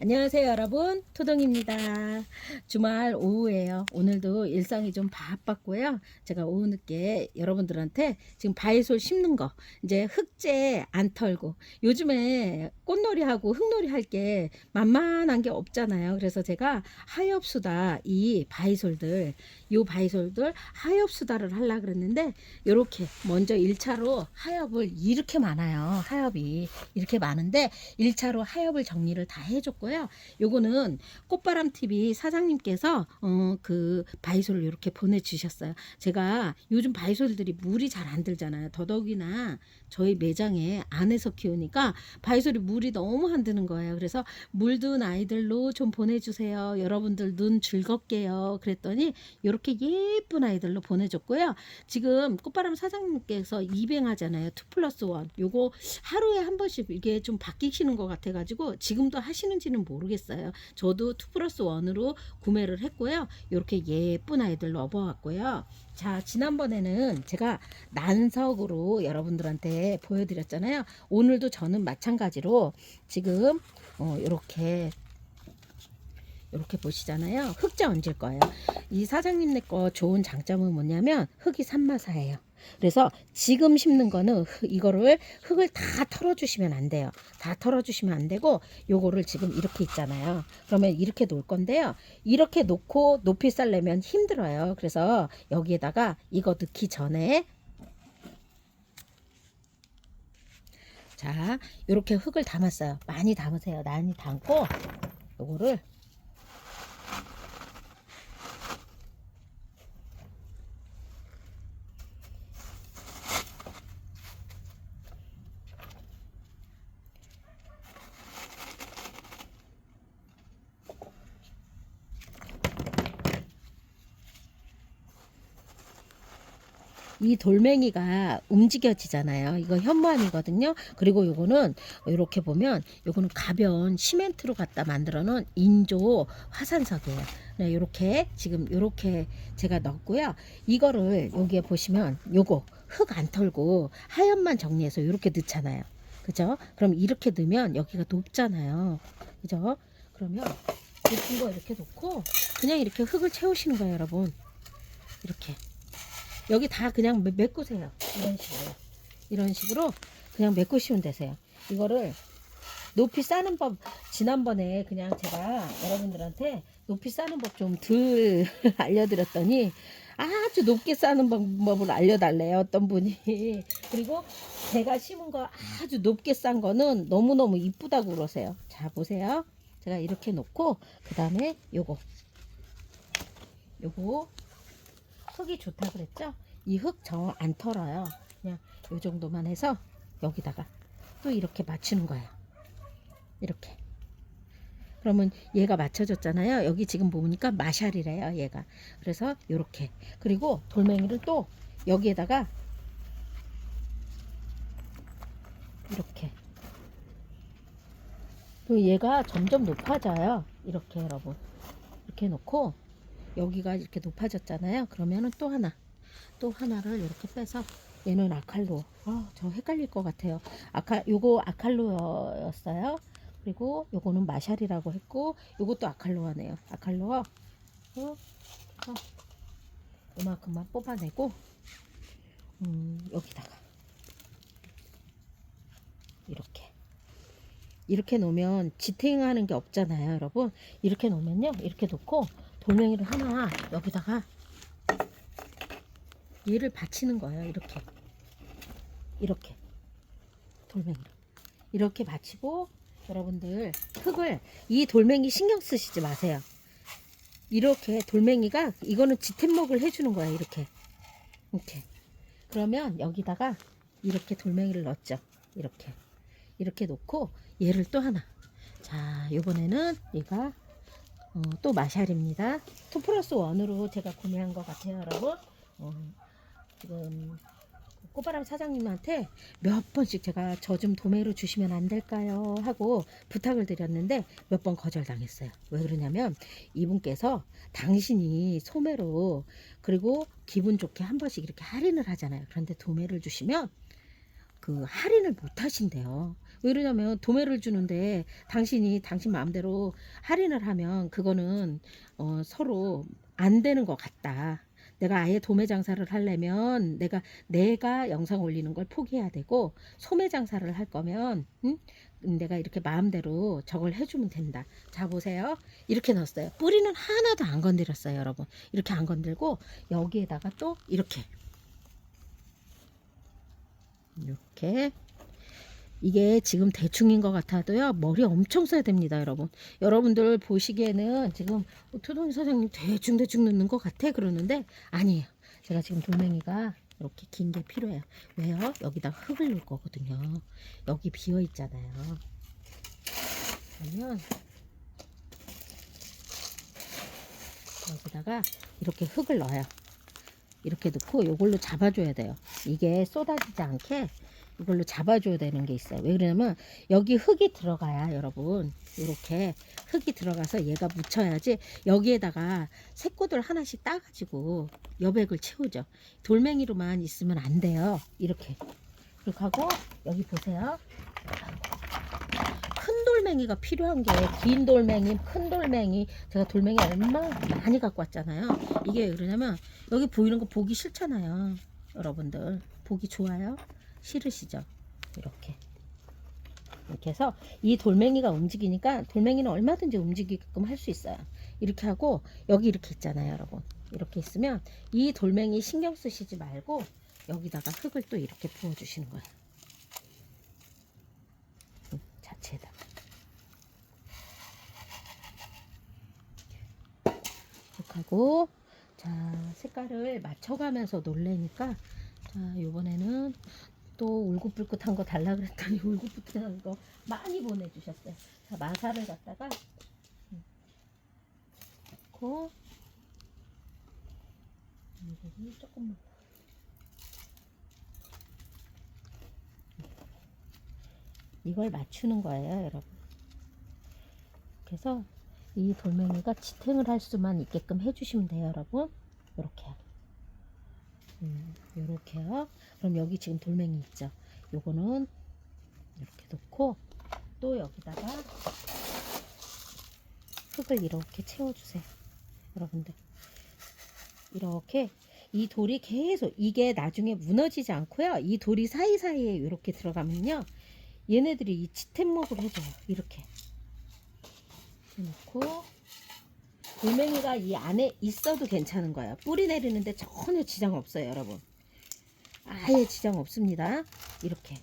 안녕하세요 여러분. 토동입니다. 주말 오후에요. 오늘도 일상이 좀 바빴고요. 제가 오후 늦게 여러분들한테 지금 바이솔 심는 거 이제 흙재 안 털고 요즘에 꽃놀이 하고 흙놀이 할 게 만만한 게 없잖아요. 그래서 제가 하엽수다 이 바이솔들 요 바이솔들 하엽수다를 하려 그랬는데 요렇게 먼저 1차로 하엽을 이렇게 많아요. 하엽이 이렇게 많은데 1차로 하엽을 정리를 다 해줬고요. 요거는 꽃바람 TV 사장님께서 어, 그 바이솔을 이렇게 보내주셨어요. 제가 요즘 바이솔들이 물이 잘 안 들잖아요. 더더욱이나 저희 매장에 안에서 키우니까 바이솔이 물이 너무 안 드는 거예요. 그래서 물든 아이들로 좀 보내주세요. 여러분들 눈 즐겁게요. 그랬더니 이렇게 예쁜 아이들로 보내줬고요. 지금 꽃바람 사장님께서 입행하잖아요. 2 플러스 1. 요거 하루에 한 번씩 이게 좀 바뀌시는 것 같아가지고 지금도 하시는지는 모르겠어요. 저도 2 플러스 1으로 구매를 했고요. 이렇게 예쁜 아이들 넣어보았고요. 자, 지난번에는 제가 난석으로 여러분들한테 보여드렸잖아요. 오늘도 저는 마찬가지로 지금 어, 이렇게 이렇게 보시잖아요. 흙재 얹을 거예요. 이 사장님네 거 좋은 장점은 뭐냐면 흙이 산마사예요. 그래서 지금 심는 거는 흙- 이거를 흙을 다 털어주시면 안 돼요. 다 털어주시면 안 되고 요거를 지금 이렇게 있잖아요. 그러면 이렇게 놓을 건데요. 이렇게 놓고 높이 쌓려면 힘들어요. 그래서 여기에다가 이거 넣기 전에 자 이렇게 흙을 담았어요. 많이 담으세요. 많이 담고 요거를 이 돌멩이가 움직여지잖아요. 이거 현무암이거든요. 그리고 요거는 이렇게 보면 요거는 가벼운 시멘트로 갖다 만들어 놓은 인조 화산석이에요. 네, 요렇게 지금 요렇게 제가 넣었고요. 이거를 여기에 보시면 요거 흙 안 털고 하얀만 정리해서 요렇게 넣잖아요. 그죠? 그럼 이렇게 넣으면 여기가 높잖아요. 그죠? 그러면 높은 거 이렇게 놓고 그냥 이렇게 흙을 채우시는 거예요, 여러분. 이렇게. 여기 다 그냥 메- 메꾸세요. 이런 식으로. 이런 식으로 그냥 메꾸시면 되세요. 이거를 높이 싸는 법, 지난번에 그냥 제가 여러분들한테 높이 싸는 법 좀 덜 알려드렸더니 아주 높게 싸는 방법을 알려달래요. 어떤 분이. 그리고 제가 심은 거 아주 높게 싼 거는 너무너무 이쁘다고 그러세요. 자, 보세요. 제가 이렇게 놓고, 그 다음에 요거. 요거 흙이 좋다 그랬죠? 이 흙 저 안 털어요. 그냥 요 정도만 해서 여기다가 또 이렇게 맞추는 거예요. 이렇게. 그러면 얘가 맞춰졌잖아요. 여기 지금 보니까 마샬이래요, 얘가. 그래서 요렇게. 그리고 돌멩이를 또 여기에다가 이렇게. 또 얘가 점점 높아져요. 이렇게 여러분. 이렇게 놓고 여기가 이렇게 높아졌잖아요. 그러면은 또 하나, 또 하나를 이렇게 빼서 얘는 아칼로. 아, 저 헷갈릴 것 같아요. 아카, 요거 아칼로였어요. 그리고 요거는 마샬이라고 했고, 요것도 아칼로하네요. 아칼로하. 어, 어, 이만큼만 뽑아내고, 음, 여기다가 이렇게. 이렇게 놓으면 지탱하는 게 없잖아요, 여러분. 이렇게 놓으면요, 이렇게 놓고 돌멩이를 하나 여기다가 얘를 받치는 거예요. 이렇게. 이렇게. 돌멩이를. 이렇게 받치고 여러분들 흙을 이 돌멩이 신경 쓰시지 마세요. 이렇게 돌멩이가 이거는 지탱목을 해주는 거예요. 이렇게. 이렇게. 그러면 여기다가 이렇게 돌멩이를 넣었죠. 이렇게. 이렇게 놓고 얘를 또 하나. 자, 요번에는 얘가 어, 또 마샬입니다. 2 플러스 1으로 제가 구매한 것 같아요, 여러분. 어, 지금 꽃바람 사장님한테 몇 번씩 제가 저 좀 도매로 주시면 안 될까요? 하고 부탁을 드렸는데 몇 번 거절당했어요. 왜 그러냐면 이분께서 당신이 소매로 그리고 기분 좋게 한 번씩 이렇게 할인을 하잖아요. 그런데 도매를 주시면 그 할인을 못 하신대요. 왜 그러냐면 도매를 주는데 당신이 당신 마음대로 할인을 하면 그거는 어, 서로 안 되는 것 같다. 내가 아예 도매 장사를 하려면 내가 내가 영상 올리는 걸 포기해야 되고 소매 장사를 할 거면 응? 내가 이렇게 마음대로 저걸 해주면 된다. 자 보세요. 이렇게 넣었어요. 뿌리는 하나도 안 건드렸어요, 여러분. 이렇게 안 건들고 여기에다가 또 이렇게 이렇게. 이게 지금 대충인 것 같아도요 머리 엄청 써야 됩니다 여러분. 여러분들 보시기에는 지금 투동이 사장님 대충 대충 넣는 것 같아? 그러는데 아니에요. 제가 지금 돌멩이가 이렇게 긴 게 필요해요. 왜요? 여기다 흙을 넣을 거거든요. 여기 비어 있잖아요. 그러면 여기다가 이렇게 흙을 넣어요 이렇게 넣고 이걸로 잡아줘야 돼요 이게 쏟아지지 않게 이걸로 잡아줘야 되는 게 있어요. 왜 그러냐면 여기 흙이 들어가야 여러분 이렇게 흙이 들어가서 얘가 묻혀야지 여기에다가 새꼬들 하나씩 따가지고 여백을 채우죠. 돌멩이로만 있으면 안 돼요. 이렇게 이렇게 하고 여기 보세요. 큰 돌멩이가 필요한 게 긴 돌멩이, 큰 돌멩이 제가 돌멩이 얼마나 많이 갖고 왔잖아요. 이게 왜 그러냐면 여기 보이는 거 보기 싫잖아요. 여러분들 보기 좋아요? 싫으시죠? 이렇게 이렇게 해서 이 돌멩이가 움직이니까 돌멩이는 얼마든지 움직이게끔 할 수 있어요. 이렇게 하고 여기 이렇게 있잖아요, 여러분. 이렇게 있으면 이 돌멩이 신경 쓰시지 말고 여기다가 흙을 또 이렇게 부어 주시는 거예요. 음, 자체에다가 이렇게 하고 자 색깔을 맞춰가면서 놀래니까 자 요번에는 또 울긋불긋한 거 달라 그랬더니 울긋불긋한 거 많이 보내주셨어요. 자 마사를 갖다가 음, 넣고 조금만 이걸 맞추는 거예요, 여러분. 그래서 이 돌멩이가 지탱을 할 수만 있게끔 해주시면 돼요, 여러분. 이렇게. 음, 요렇게요. 그럼 여기 지금 돌멩이 있죠? 요거는 이렇게 놓고 또 여기다가 흙을 이렇게 채워주세요. 여러분들. 이렇게 이 돌이 계속 이게 나중에 무너지지 않고요. 이 돌이 사이사이에 이렇게 들어가면요. 얘네들이 이 지탱목을 해줘요. 이렇게. 해놓고 돌멩이가 이 안에 있어도 괜찮은 거예요. 뿌리 내리는데 전혀 지장 없어요, 여러분. 아예 지장 없습니다. 이렇게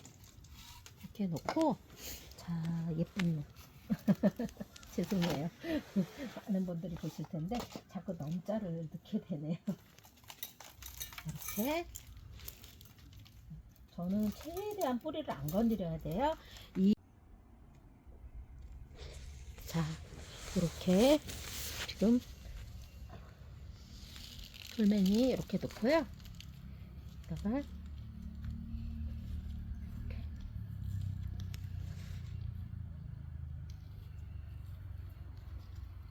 이렇게 놓고 자 예쁜 죄송해요. 많은 분들이 보실 텐데 자꾸 넘자를 넣게 되네요. 이렇게 저는 최대한 뿌리를 안 건드려야 돼요. 이 자, 이렇게 지금 돌멩이 이렇게 놓고요. 여기다가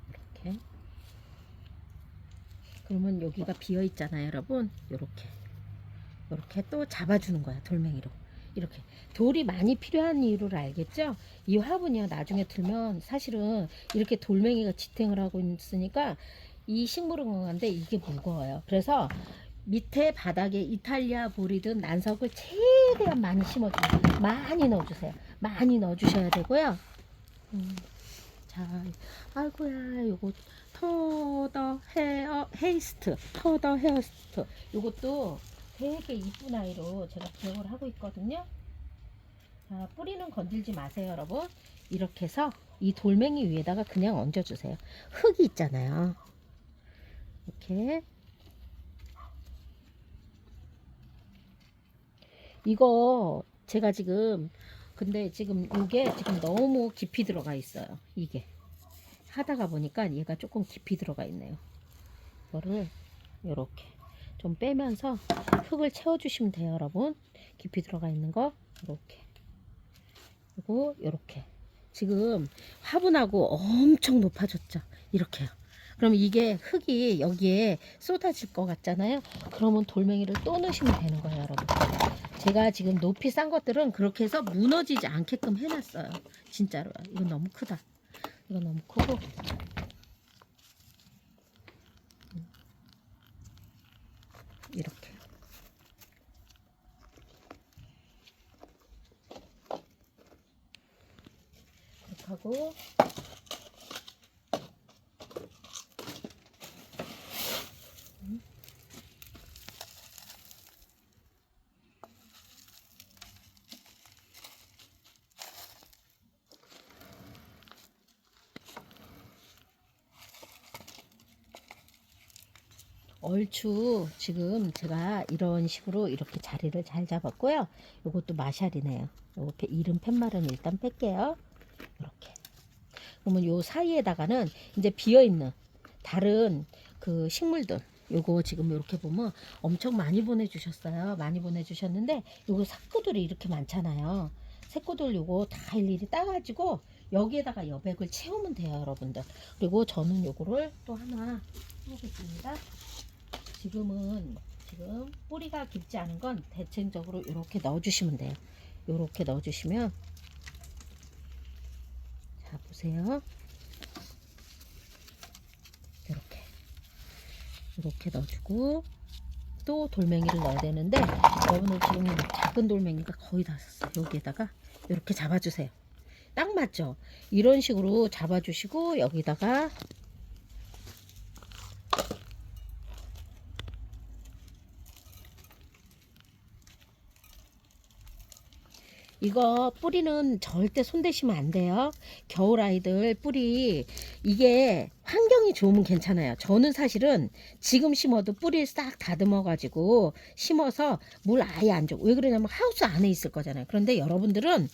이렇게 그러면 여기가 비어 있잖아요, 여러분. 이렇게 이렇게 또 잡아주는 거야 돌멩이로. 이렇게 돌이 많이 필요한 이유를 알겠죠? 이 화분이요 나중에 들면 사실은 이렇게 돌멩이가 지탱을 하고 있으니까 이 식물은 건강한데 이게 무거워요. 그래서 밑에 바닥에 이탈리아 보리든 난석을 최대한 많이 심어주세요. 많이 넣어주세요. 많이 넣어주셔야 되고요. 음, 자, 아이고야, 요거 터더 헤어 헤이스트, 터더 헤어스트. 요것도 되게 이쁜 아이로 제가 기억을 하고 있거든요. 자, 뿌리는 건들지 마세요, 여러분. 이렇게 해서 이 돌멩이 위에다가 그냥 얹어주세요. 흙이 있잖아요. 이렇게. 이거 제가 지금 근데 지금 이게 지금 너무 깊이 들어가 있어요. 이게 하다가 보니까 얘가 조금 깊이 들어가 있네요. 이거를 이렇게 좀 빼면서 흙을 채워주시면 돼요, 여러분. 깊이 들어가 있는 거 이렇게 그리고 이렇게 지금 화분하고 엄청 높아졌죠. 이렇게요. 그럼 이게 흙이 여기에 쏟아질 것 같잖아요. 그러면 돌멩이를 또 넣으시면 되는 거예요, 여러분. 제가 지금 높이 싼 것들은 그렇게 해서 무너지지 않게끔 해놨어요. 진짜로. 이건 너무 크다. 이건 너무 크고. 이렇게. 이렇게 하고 얼추 지금 제가 이런 식으로 이렇게 자리를 잘 잡았고요. 요것도 마샬이네요. 페- 이름 팻말은 일단 뺄게요. 그러면 요 사이에다가는 이제 비어 있는 다른 그 식물들 요거 지금 이렇게 보면 엄청 많이 보내주셨어요. 많이 보내주셨는데 요거 사쿠들이 이렇게 많잖아요. 새꼬들 요거 다 일일이 따가지고 여기에다가 여백을 채우면 돼요, 여러분들. 그리고 저는 요거를 또 하나 해보겠습니다. 지금은 지금 뿌리가 깊지 않은 건 대체적으로 이렇게 넣어주시면 돼요. 이렇게 넣어주시면 자 보세요. 이렇게 이렇게 넣어주고 또 돌멩이를 넣어야 되는데 여러분들 지금 작은 돌멩이가 거의 다 썼어요. 여기에다가 이렇게 잡아주세요. 딱 맞죠? 이런 식으로 잡아주시고 여기다가 이거 뿌리는 절대 손대시면 안 돼요. 겨울 아이들 뿌리 이게 환경이 좋으면 괜찮아요. 저는 사실은 지금 심어도 뿌리를 싹 다듬어 가지고 심어서 물 아예 안 줘. 왜 그러냐면 하우스 안에 있을 거잖아요. 그런데 여러분들은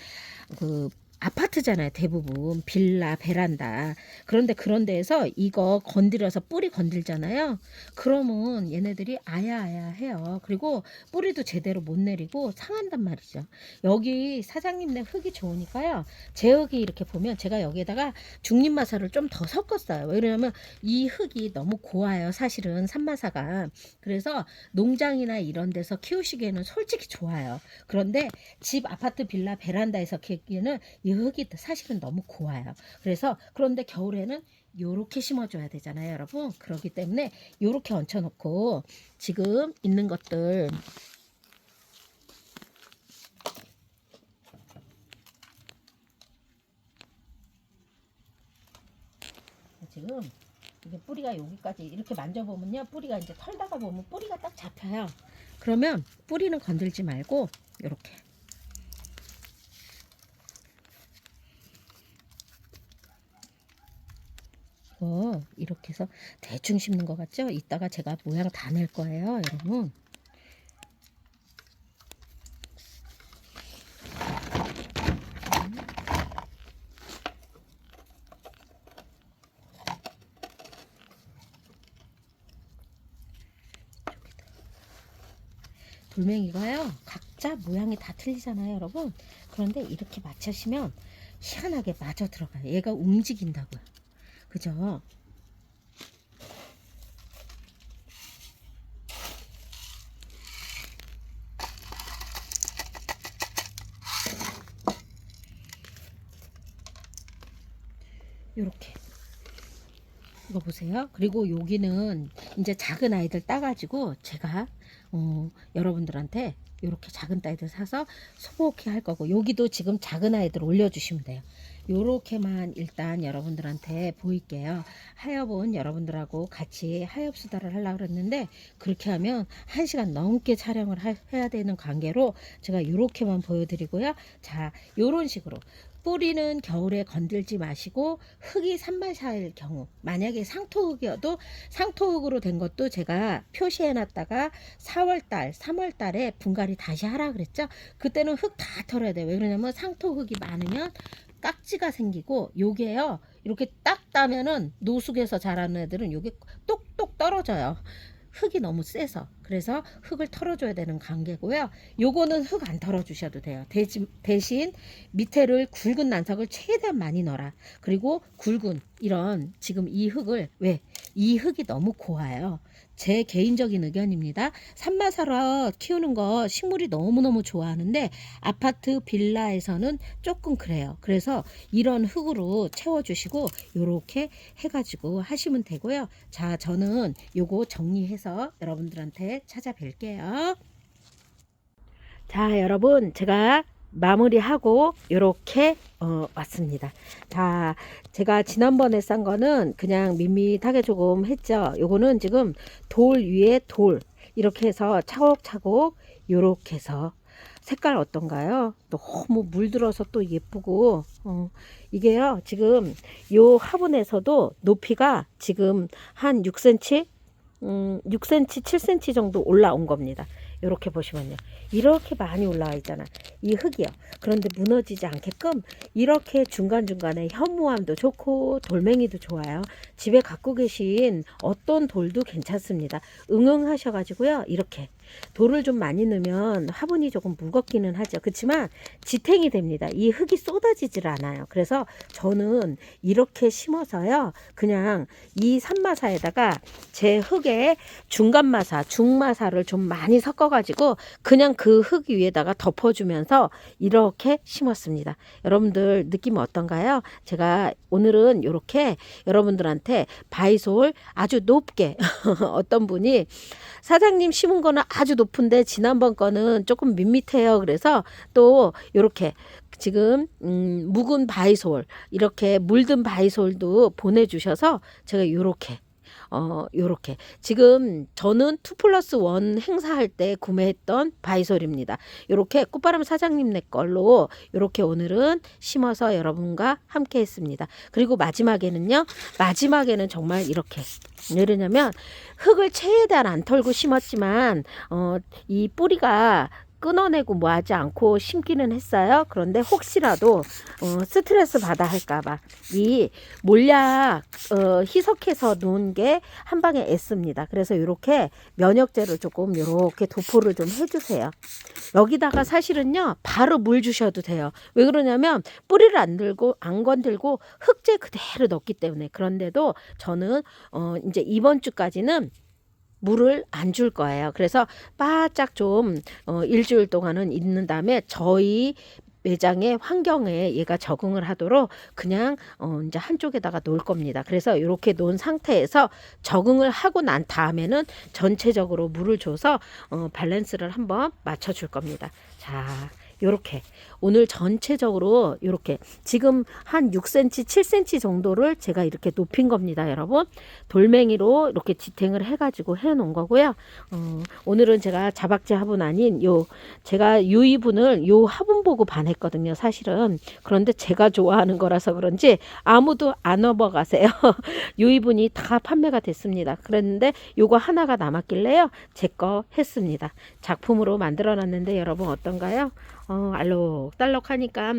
그 아파트잖아요. 대부분 빌라, 베란다. 그런데 그런 데에서 이거 건드려서 뿌리 건들잖아요. 그러면 얘네들이 아야아야 해요. 그리고 뿌리도 제대로 못 내리고 상한단 말이죠. 여기 사장님네 흙이 좋으니까요. 제 흙이 이렇게 보면 제가 여기에다가 중립마사를 좀 더 섞었어요. 왜 그러냐면 이 흙이 너무 고와요. 사실은 산마사가. 그래서 농장이나 이런 데서 키우시기에는 솔직히 좋아요. 그런데 집 아파트 빌라 베란다에서 키우기에는 이 흙이 사실은 너무 고와요. 그래서 그런데 겨울에는 요렇게 심어줘야 되잖아요, 여러분. 그렇기 때문에 요렇게 얹혀놓고 지금 있는 것들. 지금 이게 뿌리가 여기까지 이렇게 만져보면요. 뿌리가 이제 털다가 보면 뿌리가 딱 잡혀요. 그러면 뿌리는 건들지 말고 이렇게 어, 이렇게 해서 대충 심는 것 같죠? 이따가 제가 모양 다 낼 거예요 여러분. 돌멩이가요 각자 모양이 다 틀리잖아요 여러분. 그런데 이렇게 맞추시면 희한하게 맞아 들어가요. 얘가 움직인다고요. 그죠 요렇게 이 거 보세요. 그리고 여기는 이제 작은 아이들 따가지고 제가 어, 여러분들한테 이렇게 작은 아이들 사서 소복히 할 거고 여기도 지금 작은 아이들 올려주시면 돼요. 요렇게만 일단 여러분들한테 보일게요. 하엽은 여러분들하고 같이 하엽 수다를 하려고 그랬는데 그렇게 하면 1시간 넘게 촬영을 하- 해야 되는 관계로 제가 요렇게만 보여드리고요. 자, 요런 식으로 뿌리는 겨울에 건들지 마시고 흙이 산발샤일 경우 만약에 상토흙이어도 상토흙으로 된 것도 제가 표시해 놨다가 4월달 3월달에 분갈이 다시 하라 그랬죠? 그때는 흙 다 털어야 돼요. 왜 그러냐면 상토흙이 많으면 깍지가 생기고 요게요 이렇게 딱 따면은 노숙에서 자라는 애들은 요게 똑똑 떨어져요 흙이 너무 세서 그래서 흙을 털어줘야 되는 관계고요 요거는 흙 안 털어주셔도 돼요 대신, 대신 밑에를 굵은 난석을 최대한 많이 넣어라. 그리고 굵은 이런 지금 이 흙을 왜 이 흙이 너무 고와요. 제 개인적인 의견입니다. 산마사라 키우는 거 식물이 너무너무 좋아하는데 아파트 빌라에서는 조금 그래요. 그래서 이런 흙으로 채워주시고 요렇게 해가지고 하시면 되고요. 자, 저는 요거 정리해서 여러분들한테 찾아뵐게요. 자, 여러분, 제가 마무리하고 이렇게 어, 왔습니다. 자, 제가 지난번에 싼 거는 그냥 밋밋하게 조금 했죠. 요거는 지금 돌 위에 돌 이렇게 해서 차곡차곡 요렇게 해서 색깔 어떤가요? 너무 물들어서 또 예쁘고 어, 이게요 지금 요 화분에서도 높이가 지금 한 6cm 음, 6cm, 7cm 정도 올라온 겁니다. 이렇게 보시면요. 이렇게 많이 올라와 있잖아. 이 흙이요. 그런데 무너지지 않게끔 이렇게 중간중간에 현무암도 좋고 돌멩이도 좋아요. 집에 갖고 계신 어떤 돌도 괜찮습니다. 응응하셔가지고요. 이렇게 돌을 좀 많이 넣으면 화분이 조금 무겁기는 하죠. 그렇지만 지탱이 됩니다. 이 흙이 쏟아지질 않아요. 그래서 저는 이렇게 심어서요. 그냥 이 산마사에다가 제 흙에 중간마사, 중마사를 좀 많이 섞어가지고 그냥 그 흙 위에다가 덮어주면서 이렇게 심었습니다. 여러분들 느낌 어떤가요? 제가 오늘은 이렇게 여러분들한테 바이솔 아주 높게 어떤 분이 사장님 심은 거는 아주 높은데 지난번 거는 조금 밋밋해요. 그래서 또 이렇게 지금 음, 묵은 바이솔 이렇게 물든 바이솔도 보내주셔서 제가 이렇게 어 요렇게 지금 저는 투 플러스 원 행사할 때 구매했던 바이솔입니다. 요렇게 꽃바람 사장님 네 걸로 요렇게 오늘은 심어서 여러분과 함께 했습니다. 그리고 마지막에는요. 마지막에는 정말 이렇게 왜냐면 흙을 최대한 안 털고 심었지만 어 이 뿌리가 끊어내고 뭐 하지 않고 심기는 했어요. 그런데 혹시라도 어, 스트레스 받아 할까봐 이 몰약 어, 희석해서 놓은 게 한 방에 애씁니다. 그래서 이렇게 면역제를 조금 이렇게 도포를 좀 해주세요. 여기다가 사실은요 바로 물 주셔도 돼요. 왜 그러냐면 뿌리를 안 들고 안 건들고 흙재 그대로 넣기 때문에 그런데도 저는 어, 이제 이번 주까지는 물을 안 줄 거예요. 그래서 바짝 좀 어, 일주일 동안은 있는 다음에 저희 매장의 환경에 얘가 적응을 하도록 그냥 어, 이제 한쪽에다가 놓을 겁니다. 그래서 이렇게 놓은 상태에서 적응을 하고 난 다음에는 전체적으로 물을 줘서 어, 밸런스를 한번 맞춰 줄 겁니다. 자, 요렇게 오늘 전체적으로 이렇게 지금 한 6cm, 7cm 정도를 제가 이렇게 높인 겁니다, 여러분. 돌멩이로 이렇게 지탱을 해가지고 해놓은 거고요. 어, 오늘은 제가 자박제 화분 아닌 요 제가 유이분을 요 화분 보고 반했거든요, 사실은. 그런데 제가 좋아하는 거라서 그런지 아무도 안 업어가세요. 유이분이 다 판매가 됐습니다. 그랬는데 요거 하나가 남았길래요, 제 거 했습니다. 작품으로 만들어놨는데 여러분 어떤가요? 어, 알록달록하니까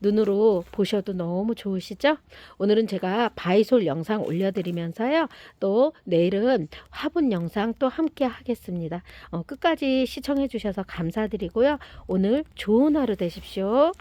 눈으로 보셔도 너무 좋으시죠? 오늘은 제가 바이솔 영상 올려드리면서요. 또 내일은 화분 영상 또 함께 하겠습니다. 어, 끝까지 시청해 주셔서 감사드리고요. 오늘 좋은 하루 되십시오.